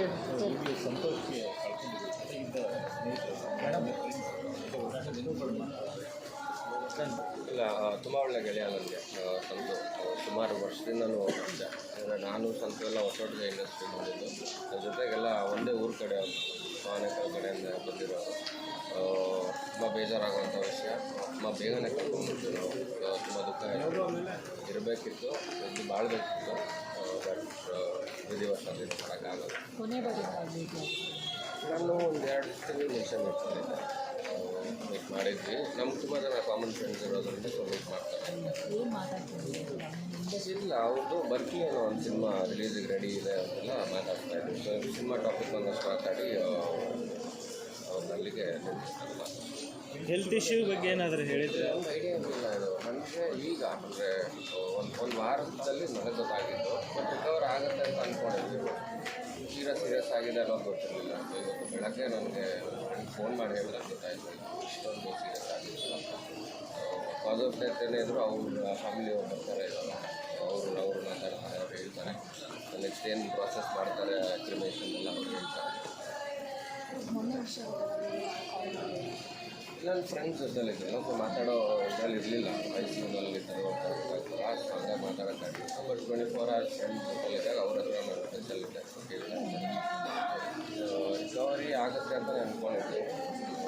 ಇಲ್ಲಿ ತುಂಬ ಒಳ್ಳೆ ಗೆಳೆಯ ನನಗೆ. ಸಂತು ಸುಮಾರು ವರ್ಷದಿಂದನೂ ಪರಿಚಯ ಅಂದರೆ ನಾನು ಸಂತು ಎಲ್ಲ ಹೊಸ ಹೊಸ ಇಂಡಸ್ಟ್ರಿ ಬಂದಿದ್ದು ಅದ್ರ ಜೊತೆಗೆಲ್ಲ ಒಂದೇ ಊರು ಕಡೆ ಆನೆಕಲ್ ಕಡೆಯಿಂದ ಬಂದಿರೋರು ತುಂಬ ಬೇಜಾರಾಗುವಂಥ ವಿಷಯ. ತುಂಬ ಬೇಗನೆ ಕರ್ಕೊಂಡ್ಬಿಡ್ತೀವಿ ನಾವು ತುಂಬ ದುಃಖ ಇರಬೇಕಿತ್ತು. ಇದು ಬಾಳಬೇಕಿತ್ತು. ವಿಧಿವಶಾಲಿನ ಮಾಡೋಕ್ಕಾಗಲ್ಲ ಕೊನೆ ಬಾರಿ ನಾನು ಒಂದು ಎರಡು ತಿಂಗಳು ಮುಂಚೆ ಮೀಟ್ ಮಾಡಿದ್ದೆ ಮೀಟ್ ಮಾಡಿದ್ವಿ. ನಮ್ಗೆ ತುಂಬ ಜನ ಕಾಮನ್ ಫ್ರೆಂಡ್ಸ್ ಇರೋದ್ರಿಂದ ಮೀಟ್ ಮಾಡ್ತಾರೆ. ಏನು ಇಲ್ಲ ಅವ್ರದ್ದು ಬರ್ಕಿ ಅನ್ನೋ ಒಂದು ಸಿನಿಮಾ ರಿಲೀಸಿಗೆ ರೆಡಿ ಇದೆ ಅಂತೆಲ್ಲ ಮಾತಾಡ್ತಾ ಇದ್ವಿ ಸೊ ಸಿನಿಮಾ ಟಾಪಿಕ್ ಬಂದಷ್ಟು ಮಾತಾಡಿ ಅವ್ರನ್ನ ಅಲ್ಲಿಗೆ ಹೆಲ್ತ್ ಇಶ್ಯೂ ಬಗ್ಗೆ ಏನಾದರೂ ಹೇಳಿದ್ರೆ? ಒಂದು ಐಡಿಯಾ ಇಲ್ಲ ಇದು. ನನಗೆ ಈಗ ಅಂದರೆ ಒಂದು ಒಂದು ವಾರದಲ್ಲಿ ನನಗೆ ಬಟ್ ರಿಕವರ್ ಆಗುತ್ತೆ ಅಂತ ಆಗಿದೆ ಅನ್ನೋದು ಗೊತ್ತಿರಲಿಲ್ಲ. ಇವತ್ತು ಬೆಳಗ್ಗೆ ನನಗೆ ಫೋನ್ ಮಾಡಿ ಹೇಳಿದ್ರೆ ಗೊತ್ತಾಯಿತು. ಇಷ್ಟೊಂದು ಸೀರಿಯಸ್ ಆಗಿತ್ತು ಕಾಸ್ ಆಫ್ ಡೆತ್ ಏನೇ ಅವ್ರ ಫ್ಯಾಮಿಲಿ ಅವ್ರು ಬರ್ತಾರೆ. ಅವರು ಅವರು ಮಾತಾಡ್ತಾರೆ ಅವ್ರು ಹೇಳ್ತಾರೆ. ನೆಕ್ಸ್ಟ್ ಏನು ಪ್ರಾಸೆಸ್ ಮಾಡ್ತಾರೆ ಕ್ರಿಮೇಷನ್ ಎಲ್ಲ ಅವ್ರು ಹೇಳ್ತಾರೆ. ನನ್ನ ಫ್ರೆಂಡ್ಸ್ ಜೊತೆಲಿದ್ದೆ ಸೊ ಮಾತಾಡೋ ಇದ್ರಲ್ಲಿ ಇರಲಿಲ್ಲ. ಮೈಸೂರಿನಲ್ಲಿ ಸಿ ಯುನಲ್ಲಿ ಹಂಗೆ ಮಾತಾಡೋಕ್ಕಾಗಿ but twenty four hours friends ಜೊತೆಲಿದ್ದಾಗ ಅವ್ರ ಹತ್ರ ನಾನು ಟಚಲ್ಲಿದ್ದೆ Gracias,